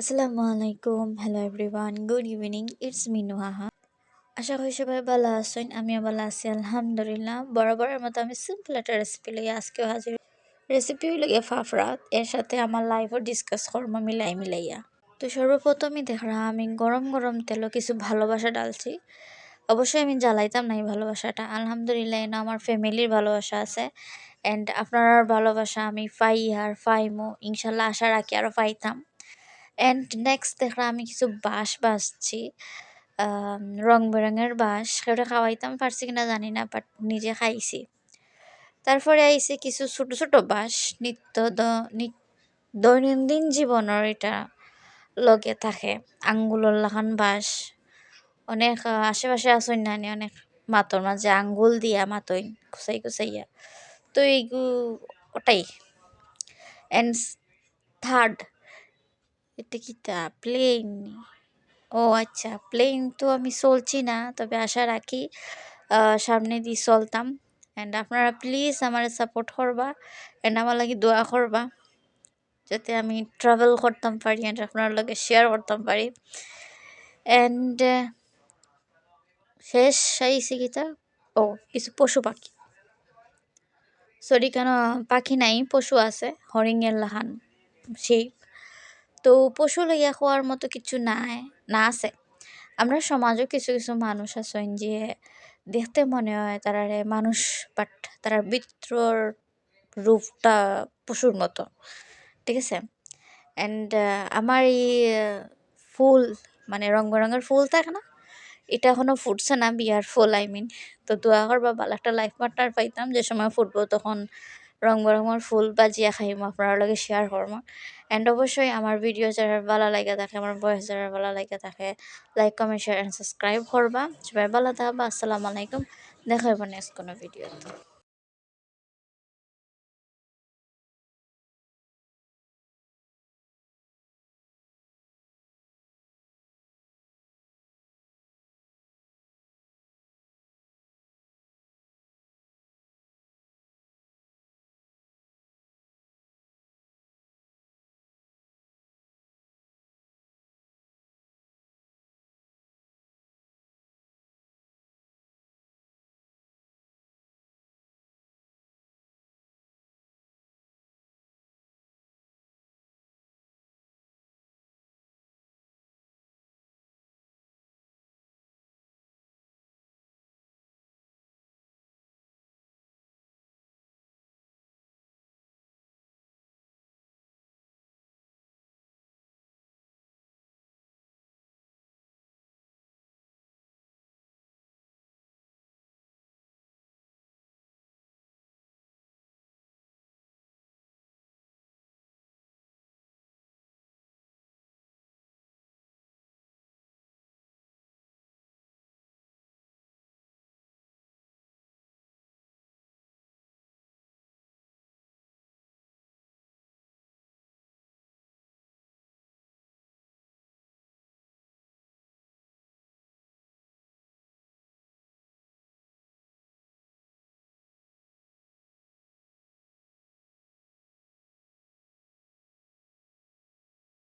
আসসালামু আলাইকুম। Hello everyone good evening it's me আশা করি সবাই ভালো আছেন, আমিও ভালো আছি, আলহামদুলিল্লাহ। বরাবরের মতো আমি সিম্পল একটা রেসিপি লইয়া আজকেও হাজির। রেসিপি গিয়ে ফাফরাত, এর সাথে আমার লাইফও ডিসকাস করব মিলাই মিলাইয়া। তো সর্বপ্রথমই দেখলাম আমি গরম গরম তেলও কিছু ভালোবাসা ডালছি। অবশ্যই আমি জ্বালাইতাম না এই ভালোবাসাটা। আলহামদুলিল্লাহ, এনে আমার ফ্যামিলির ভালোবাসা আছে। অ্যান্ড আপনার ভালোবাসা আমি ফাই আর ফাইমো, ইনশাল্লাহ আশা রাখি আরও ফাইতাম অ্যান্ড নেক্সট দেখলাম আমি কিছু বাঁশ বাসছি রং বেরঙের বাঁশ। সেটা খাওয়াইতাম, পারছি কিনা জানি না বাট নিজে খাইছি। তারপরে আইসে কিছু ছোট ছোট বাঁশ। নিত্য দৈনন্দিন জীবনের এটা লগে থাকে। আঙ্গুলর লাখান বাঁশ। অনেক আশেপাশে আসইন নানি অনেক মাতর মাঝে আঙ্গুল দিয়া মাতইন কুচাই কুচাইয়া তো এইগু, ওটাই। অ্যান্ড থার্ড এটা কিতা প্লেন ও আচ্ছা প্লেন তো আমি চলছি না, তবে আশা রাখি সামনে দিয়ে চলতাম। অ্যান্ড আপনারা প্লিজ আমার সাপোর্ট করবা অ্যান্ড আমার লাগে দোয়া করবা, যাতে আমি ট্রাভেল করতাম পারি অ্যান্ড আপনার লগে শেয়ার করতাম পারি। অ্যান্ড শেষ, আইসি কিতা ও, কিছু পশু পাখি। সরি কেন, পাখি নাই, পশু আছে, হরিণের লাহান, সেই। তো পশু লইয়া খোয়ার মতো কিছু নাই, না আছে। আমরা সমাজও কিছু কিছু মানুষ আছেন যে দেখতে মনে হয় তারা মানুষ বাট তারা বিত্রর রূপটা পশুর মতো, ঠিক আছে? অ্যান্ড আমার এই ফুল মানে রঙ বেরঙের ফুল থাকে না এটা এখনও ফুটছে না বিয়ার ফুল আই মিন তো দোয়া করবা, ভালো একটা লাইফ পার্টনার পাইতাম যে সময় ফুটবো, তখন রং বৰঙৰ ফুল বা জিয়া খাইম, আপনার লগে শেয়ার করম। এন্ড অবশ্যই আমার ভিডিও যারা ভালো লাগে থাকে আমার বয়স যারা ভালো লাগে থাকে like comment share and subscribe করবা। সবাই ভালো থাকবা, আসসালামু আলাইকুম। দেখা হবে নেক্সট কোনো ভিডিওতে